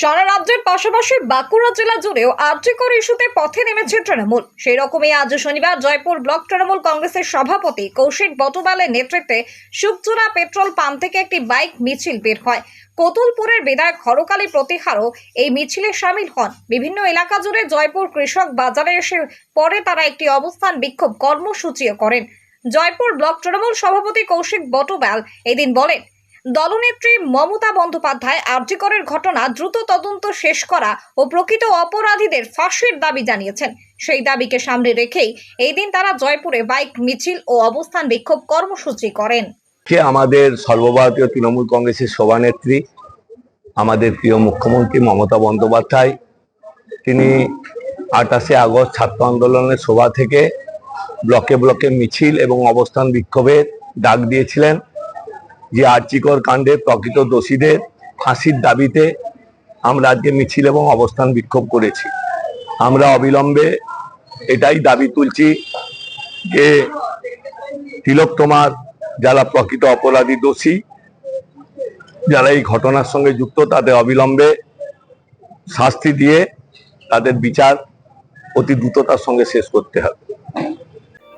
সারা রাজ্যের পাশাপাশি বাঁকুড়া জেলা জুড়েও আর্যিকর ইস্যুতে পথে নেমেছে তৃণমূল। সেই রকমই আজ শনিবার জয়পুর ব্লক তৃণমূল কংগ্রেসের সভাপতি কৌশিক বটবালের নেতৃত্বে সুকচুরা পেট্রোল পাম্প থেকে একটি বাইক মিছিল বের হয়। কতুলপুরের বিধায়ক হরকালী প্রতিহারও এই মিছিলে সামিল হন। বিভিন্ন এলাকা জুড়ে জয়পুর কৃষক বাজারে এসে পরে তারা একটি অবস্থান বিক্ষোভ কর্মসূচিও করেন। জয়পুর ব্লক তৃণমূল সভাপতি কৌশিক বটবাল এদিন বলেন দলনেত্রী মমতা বন্দ্যোপাধ্যায় আর্যিকরের ঘটনা দ্রুত তদন্ত শেষ করা ও প্রকৃত অপরাধীদের ফাঁসির দাবি জানিয়েছেন। সেই দাবিকে সামনে রেখেই এই দিন তারা জয়পুরে বাইক, মিছিল ও অবস্থান বিক্ষোভ কর্মসূচি করেন। আমাদের সর্বভারতীয় তৃণমূল কংগ্রেসের সভানেত্রী, আমাদের প্রিয় মুখ্যমন্ত্রী মমতা বন্দ্যোপাধ্যায়, তিনি আটাশে আগস্ট ছাত্র আন্দোলনের সভা থেকে ব্লকে ব্লকে মিছিল এবং অবস্থান বিক্ষোভের ডাক দিয়েছিলেন। যে আর্চিকর কাণ্ডে প্রকৃত দোষীদের ফাঁসির দাবিতে আমরা আজকে মিছিল এবং অবস্থান বিক্ষোভ করেছি। আমরা অবিলম্বে এটাই দাবি তুলছি যে তিলক তোমার যারা প্রকৃত অপরাধী দোষী, যারা এই ঘটনার সঙ্গে যুক্ত, তাদের অবিলম্বে শাস্তি দিয়ে তাদের বিচার অতি দ্রুততার সঙ্গে শেষ করতে হবে।